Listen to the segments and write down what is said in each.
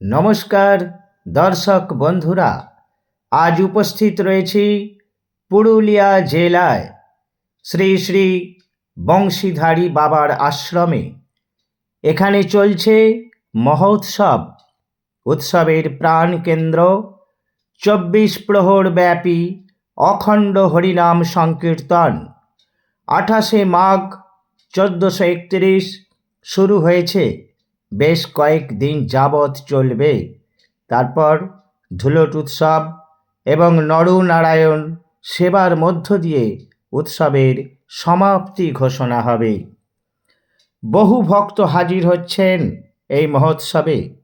নমস্কার, দর্শক বন্ধুরা। আজ উপস্থিত রয়েছি পুরুলিয়া জেলায় শ্রী শ্রী বংশীধারী বাবার আশ্রমে। এখানে চলছে মহোৎসব। উৎসবের প্রাণকেন্দ্র চব্বিশ প্রহর ব্যাপী অখণ্ড হরিনাম সংকীর্তন। আঠাশে মাঘ চোদ্দোশো একত্রিশ শুরু হয়েছে। বেশ কয়েকদিন যাবৎ চলবে। তারপর ধুলট উৎসব এবং নরনারায়ণ সেবার মধ্য দিয়ে উৎসবের সমাপ্তি ঘোষণা হবে। বহু ভক্ত হাজির হচ্ছেন এই মহোৎসবে।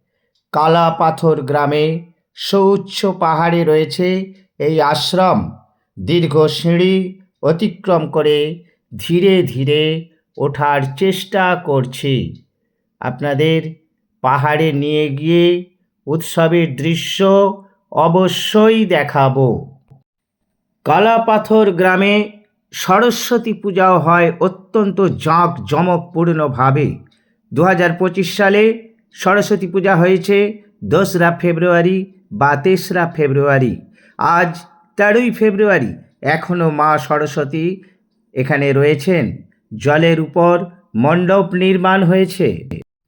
কালা পাথর গ্রামে সুউচ্চ পাহাড়ে রয়েছে এই আশ্রম। দীর্ঘ সিঁড়ি অতিক্রম করে ধীরে ধীরে ওঠার চেষ্টা করছি। আপনাদের পাহাড়ে নিয়ে গিয়ে উৎসবের দৃশ্য অবশ্যই দেখাবো। কালাপাথর গ্রামে সরস্বতী পূজাও হয় অত্যন্ত জাঁক জমকপূর্ণভাবে দু হাজার পঁচিশ সালে সরস্বতী পূজা হয়েছে দোসরা ফেব্রুয়ারি বা তেসরা ফেব্রুয়ারি। আজ তেরোই ফেব্রুয়ারি এখনও মা সরস্বতী এখানে রয়েছেন। জলের উপর মণ্ডপ নির্মাণ হয়েছে।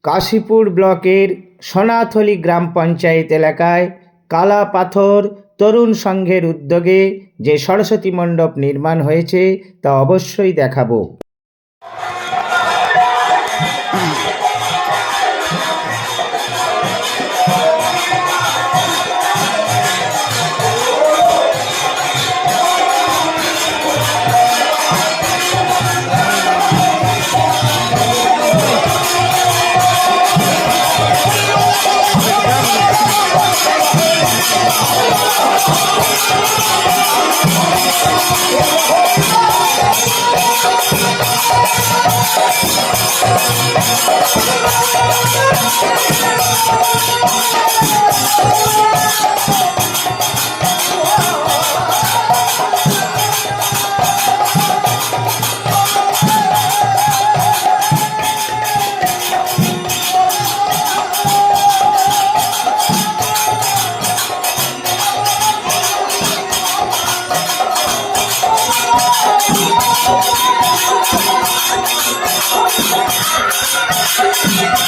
কাশীপুর ব্লকের সোনাথলি গ্রাম পঞ্চায়েত এলাকায় কালা পাথর তরুণ সংঘের উদ্যোগে যে সরস্বতী মণ্ডপ নির্মাণ হয়েছে তা অবশ্যই দেখাবো।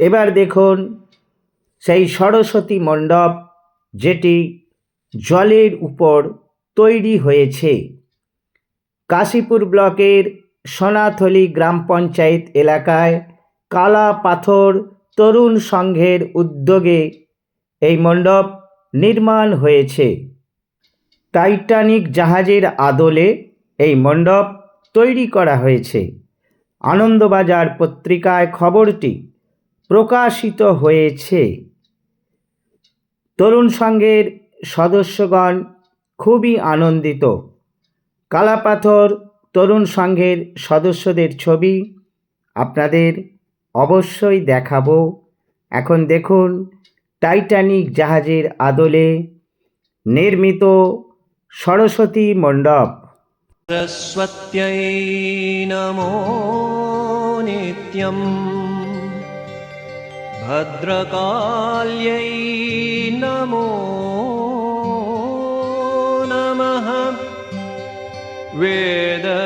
এবার দেখুন সেই সরস্বতী মণ্ডপ যেটি জলের উপর তৈরি হয়েছে। কাশীপুর ব্লকের সোনাথলি গ্রাম পঞ্চায়েত এলাকায় কালা পাথর তরুণ সংঘের উদ্যোগে এই মণ্ডপ নির্মাণ হয়েছে। টাইটানিক জাহাজের আদলে এই মণ্ডপ তৈরি করা হয়েছে। আনন্দবাজার পত্রিকায় খবরটি প্রকাশিত হয়েছে। তরুণ সংঘের সদস্যগণ খুবই আনন্দিত। কালাপাথর তরুণ সংঘের সদস্যদের ছবি আপনাদের অবশ্যই দেখাবো। এখন দেখুন, টাইটানিক জাহাজের আদলে নির্মিত সরস্বতী মণ্ডপ। সরস্বত্যই নমো নিত্যম। भद्रकाल्यै नमो नमः। वेदवेदाङ्गवेदान्त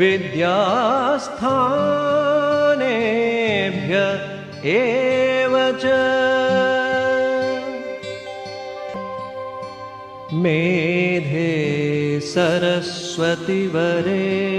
विद्यास्थानेभ्य एव च। मेधे सरस्वति सरस्वतिवरे